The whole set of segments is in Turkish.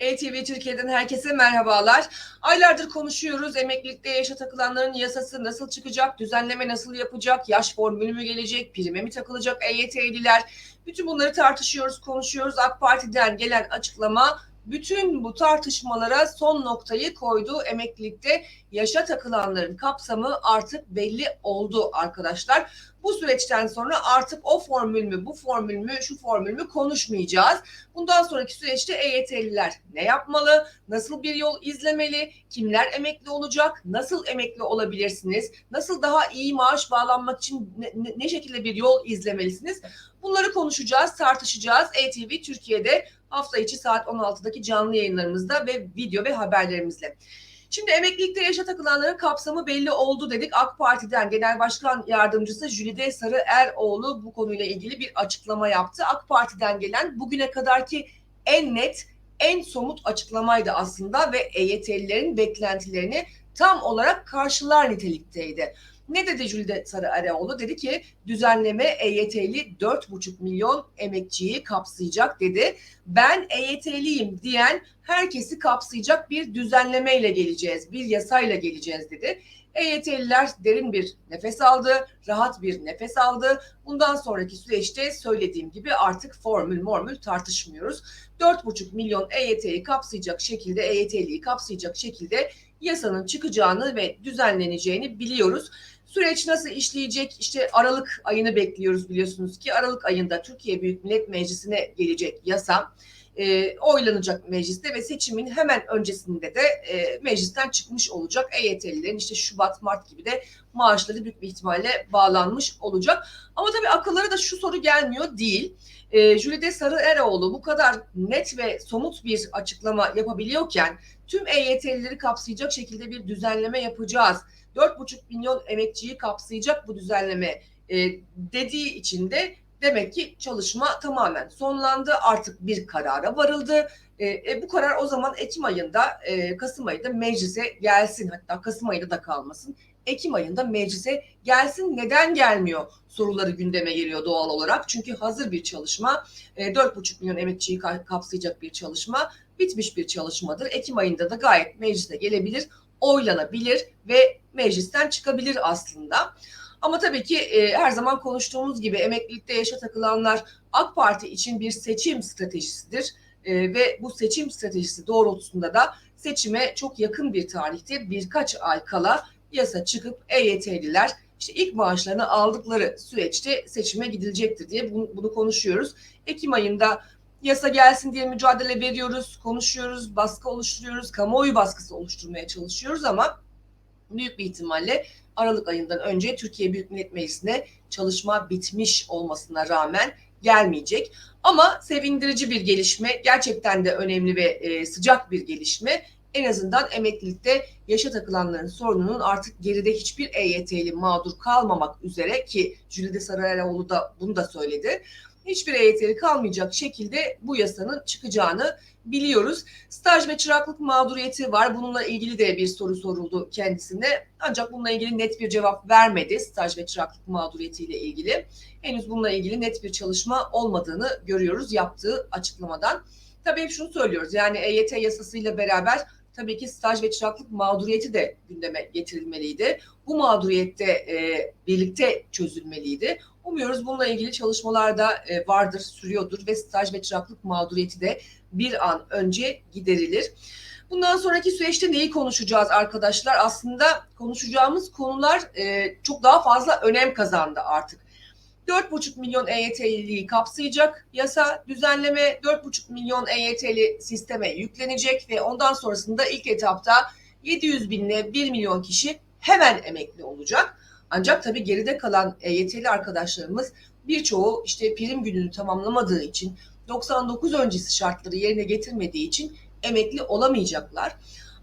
ETV Türkiye'den herkese merhabalar. Aylardır konuşuyoruz. Emeklilikte yaşa takılanların yasası nasıl çıkacak? Düzenleme nasıl yapacak? Yaş formülü mü gelecek? Prime mi takılacak EYT'liler? Bütün bunları tartışıyoruz, konuşuyoruz. AK Parti'den gelen açıklama bütün bu tartışmalara son noktayı koydu. Emeklilikte yaşa takılanların kapsamı artık belli oldu arkadaşlar. Bu süreçten sonra artık o formül mü, bu formül mü, şu formül mü konuşmayacağız. Bundan sonraki süreçte EYT'liler ne yapmalı, nasıl bir yol izlemeli, kimler emekli olacak, nasıl emekli olabilirsiniz, nasıl daha iyi maaş bağlanmak için ne, ne, şekilde bir yol izlemelisiniz? Bunları konuşacağız, tartışacağız. ETV Türkiye'de hafta içi saat 16'daki canlı yayınlarımızda ve video ve haberlerimizle. Şimdi emeklilikte yaşa takılanların kapsamı belli oldu dedik. AK Parti'den Genel Başkan Yardımcısı Jülide Sarı Eroğlu bu konuyla ilgili bir açıklama yaptı. AK Parti'den gelen bugüne kadarki en net, en somut açıklamaydı aslında ve EYT'lilerin beklentilerini tam olarak karşılar nitelikteydi. Ne dedi Jülide Sarı Eroğlu? Dedi ki düzenleme EYT'li 4,5 milyon emekçiyi kapsayacak dedi. Ben EYT'liyim diyen herkesi kapsayacak bir düzenlemeyle geleceğiz, bir yasayla geleceğiz dedi. EYT'liler derin bir nefes aldı, rahat bir nefes aldı. Bundan sonraki süreçte söylediğim gibi artık formül mormül tartışmıyoruz. 4,5 milyon EYT'yi kapsayacak şekilde, EYT'liyi kapsayacak şekilde yasanın çıkacağını ve düzenleneceğini biliyoruz. Süreç nasıl işleyecek? İşte Aralık ayını bekliyoruz biliyorsunuz ki Aralık ayında Türkiye Büyük Millet Meclisi'ne gelecek yasa e, oylanacak mecliste ve seçimin hemen öncesinde de e, meclisten çıkmış olacak. EYT'lilerin işte Şubat, Mart gibi de maaşları büyük bir ihtimalle bağlanmış olacak. Ama tabii akıllara da şu soru gelmiyor değil. E, Jülide Sarı Eroğlu bu kadar net ve somut bir açıklama yapabiliyorken tüm EYT'lileri kapsayacak şekilde bir düzenleme yapacağız. 4,5 milyon emekçiyi kapsayacak bu düzenleme e, dediği için de demek ki çalışma tamamen sonlandı. Artık bir karara varıldı. E, e, bu karar o zaman Ekim ayında, e, Kasım ayında meclise gelsin. Hatta Kasım ayında da kalmasın. Ekim ayında meclise gelsin. Neden gelmiyor soruları gündeme geliyor doğal olarak. Çünkü hazır bir çalışma, e, 4,5 milyon emekçiyi kapsayacak bir çalışma, bitmiş bir çalışmadır. Ekim ayında da gayet meclise gelebilir, oylanabilir ve meclisten çıkabilir aslında. Ama tabii ki e, her zaman konuştuğumuz gibi emeklilikte yaşa takılanlar AK Parti için bir seçim stratejisidir. E, ve bu seçim stratejisi doğrultusunda da seçime çok yakın bir tarihte birkaç ay kala yasa çıkıp EYT'liler işte ilk maaşlarını aldıkları süreçte seçime gidilecektir diye bunu, bunu konuşuyoruz. Ekim ayında yasa gelsin diye mücadele veriyoruz, konuşuyoruz, baskı oluşturuyoruz, kamuoyu baskısı oluşturmaya çalışıyoruz ama büyük bir ihtimalle Aralık ayından önce Türkiye Büyük Millet Meclisi'ne çalışma bitmiş olmasına rağmen gelmeyecek. Ama sevindirici bir gelişme, gerçekten de önemli ve e, sıcak bir gelişme. En azından emeklilikte yaşa takılanların sorununun artık geride hiçbir EYT'li mağdur kalmamak üzere ki Jülide Sarayoğlu da bunu da söyledi hiçbir EYT'li kalmayacak şekilde bu yasanın çıkacağını biliyoruz. Staj ve çıraklık mağduriyeti var. Bununla ilgili de bir soru soruldu kendisine. Ancak bununla ilgili net bir cevap vermedi. Staj ve çıraklık mağduriyetiyle ilgili. Henüz bununla ilgili net bir çalışma olmadığını görüyoruz yaptığı açıklamadan. Tabii hep şunu söylüyoruz. Yani EYT yasasıyla beraber tabii ki staj ve çıraklık mağduriyeti de gündeme getirilmeliydi. Bu mağduriyette e, birlikte çözülmeliydi. Umuyoruz bununla ilgili çalışmalar da e, vardır, sürüyordur ve staj ve çıraklık mağduriyeti de bir an önce giderilir. Bundan sonraki süreçte neyi konuşacağız arkadaşlar? Aslında konuşacağımız konular e, çok daha fazla önem kazandı artık. 4,5 milyon EYT'liyi kapsayacak yasa düzenleme 4,5 milyon EYT'li sisteme yüklenecek ve ondan sonrasında ilk etapta 700 binle 1 milyon kişi hemen emekli olacak. Ancak tabii geride kalan EYT'li arkadaşlarımız birçoğu işte prim gününü tamamlamadığı için 99 öncesi şartları yerine getirmediği için emekli olamayacaklar.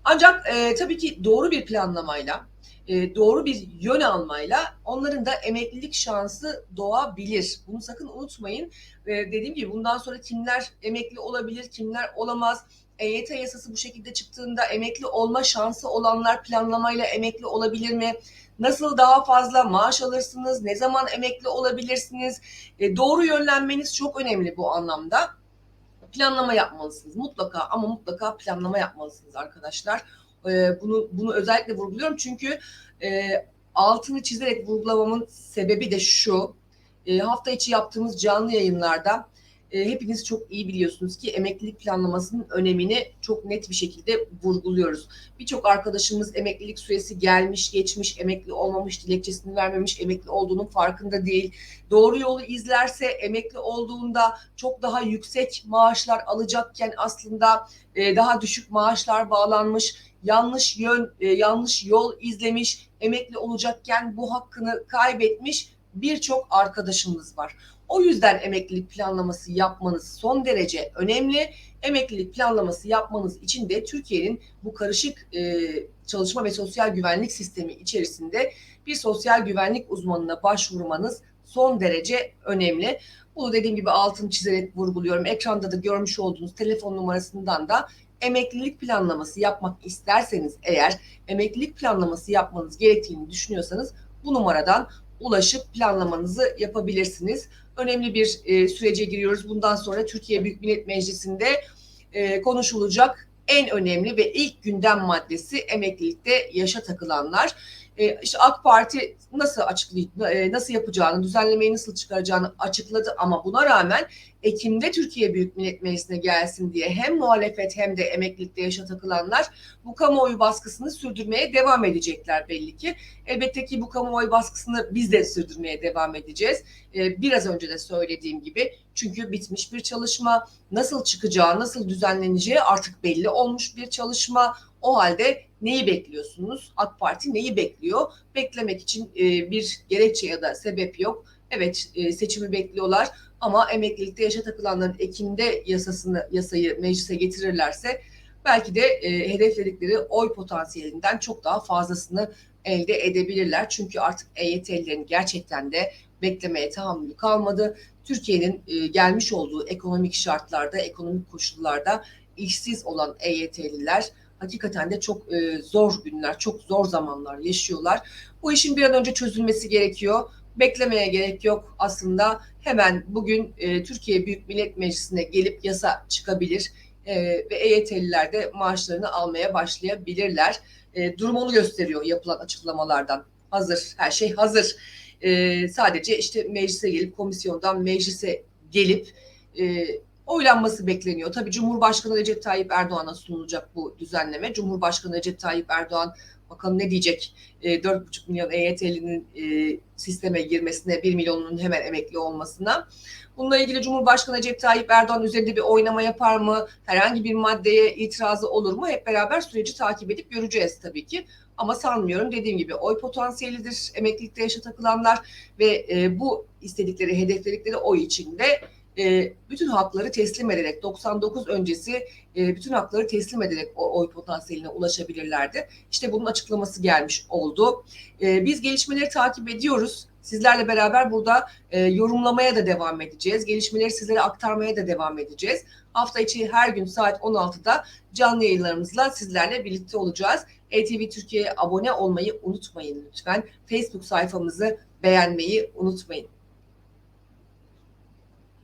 Ancak e, tabii ki doğru bir planlamayla, e, doğru bir yön almayla onların da emeklilik şansı doğabilir. Bunu sakın unutmayın. E, dediğim gibi bundan sonra kimler emekli olabilir, kimler olamaz. EYT yasası bu şekilde çıktığında emekli olma şansı olanlar planlamayla emekli olabilir mi? Nasıl daha fazla maaş alırsınız? Ne zaman emekli olabilirsiniz? E, doğru yönlenmeniz çok önemli bu anlamda. planlama yapmalısınız. Mutlaka ama mutlaka planlama yapmalısınız arkadaşlar. E, bunu bunu özellikle vurguluyorum çünkü e, altını çizerek vurgulamamın sebebi de şu. E, hafta içi yaptığımız canlı yayınlarda e, hepiniz çok iyi biliyorsunuz ki emeklilik planlamasının önemini çok net bir şekilde vurguluyoruz. Birçok arkadaşımız emeklilik süresi gelmiş, geçmiş, emekli olmamış, dilekçesini vermemiş, emekli olduğunun farkında değil. Doğru yolu izlerse emekli olduğunda çok daha yüksek maaşlar alacakken aslında e, daha düşük maaşlar bağlanmış, yanlış yön, e, yanlış yol izlemiş, emekli olacakken bu hakkını kaybetmiş birçok arkadaşımız var. O yüzden emeklilik planlaması yapmanız son derece önemli. Emeklilik planlaması yapmanız için de Türkiye'nin bu karışık e, çalışma ve sosyal güvenlik sistemi içerisinde bir sosyal güvenlik uzmanına başvurmanız son derece önemli. Bunu dediğim gibi altını çizerek vurguluyorum. Ekranda da görmüş olduğunuz telefon numarasından da emeklilik planlaması yapmak isterseniz eğer emeklilik planlaması yapmanız gerektiğini düşünüyorsanız bu numaradan ulaşıp planlamanızı yapabilirsiniz. Önemli bir e, sürece giriyoruz. Bundan sonra Türkiye Büyük Millet Meclisi'nde e, konuşulacak en önemli ve ilk gündem maddesi emeklilikte yaşa takılanlar. E, işte AK Parti nasıl açıklayıp e, nasıl yapacağını, düzenlemeyi nasıl çıkaracağını açıkladı ama buna rağmen Ekim'de Türkiye Büyük Millet Meclisi'ne gelsin diye hem muhalefet hem de emeklilikte yaşa takılanlar bu kamuoyu baskısını sürdürmeye devam edecekler belli ki. Elbette ki bu kamuoyu baskısını biz de sürdürmeye devam edeceğiz. Ee, biraz önce de söylediğim gibi çünkü bitmiş bir çalışma, nasıl çıkacağı, nasıl düzenleneceği artık belli olmuş bir çalışma. O halde neyi bekliyorsunuz? AK Parti neyi bekliyor? Beklemek için e, bir gerekçe ya da sebep yok. Evet e, seçimi bekliyorlar ama emeklilikte yaşa takılanların Ekim'de yasasını yasayı meclise getirirlerse belki de e, hedefledikleri oy potansiyelinden çok daha fazlasını elde edebilirler. Çünkü artık EYT'lilerin gerçekten de beklemeye tahammülü kalmadı. Türkiye'nin e, gelmiş olduğu ekonomik şartlarda, ekonomik koşullarda işsiz olan EYT'liler hakikaten de çok e, zor günler, çok zor zamanlar yaşıyorlar. Bu işin bir an önce çözülmesi gerekiyor. Beklemeye gerek yok aslında. Hemen bugün e, Türkiye Büyük Millet Meclisi'ne gelip yasa çıkabilir e, ve EYT'liler de maaşlarını almaya başlayabilirler. E, durum onu gösteriyor yapılan açıklamalardan. Hazır, her şey hazır. E, sadece işte meclise gelip komisyondan meclise gelip e, oylanması bekleniyor. Tabii Cumhurbaşkanı Recep Tayyip Erdoğan'a sunulacak bu düzenleme. Cumhurbaşkanı Recep Tayyip Erdoğan bakalım ne diyecek? E, 4,5 milyon EYT'linin e, sisteme girmesine, 1 milyonun hemen emekli olmasına. Bununla ilgili Cumhurbaşkanı Recep Tayyip Erdoğan üzerinde bir oynama yapar mı? Herhangi bir maddeye itirazı olur mu? Hep beraber süreci takip edip göreceğiz tabii ki. Ama sanmıyorum dediğim gibi oy potansiyelidir emeklilikte yaşa takılanlar ve e, bu istedikleri, hedefledikleri oy içinde e, bütün hakları teslim ederek 99 öncesi e, bütün hakları teslim ederek o oy potansiyeline ulaşabilirlerdi. İşte bunun açıklaması gelmiş oldu. E, biz gelişmeleri takip ediyoruz. Sizlerle beraber burada e, yorumlamaya da devam edeceğiz. Gelişmeleri sizlere aktarmaya da devam edeceğiz. Hafta içi her gün saat 16'da canlı yayınlarımızla sizlerle birlikte olacağız. ETV Türkiye'ye abone olmayı unutmayın lütfen. Facebook sayfamızı beğenmeyi unutmayın.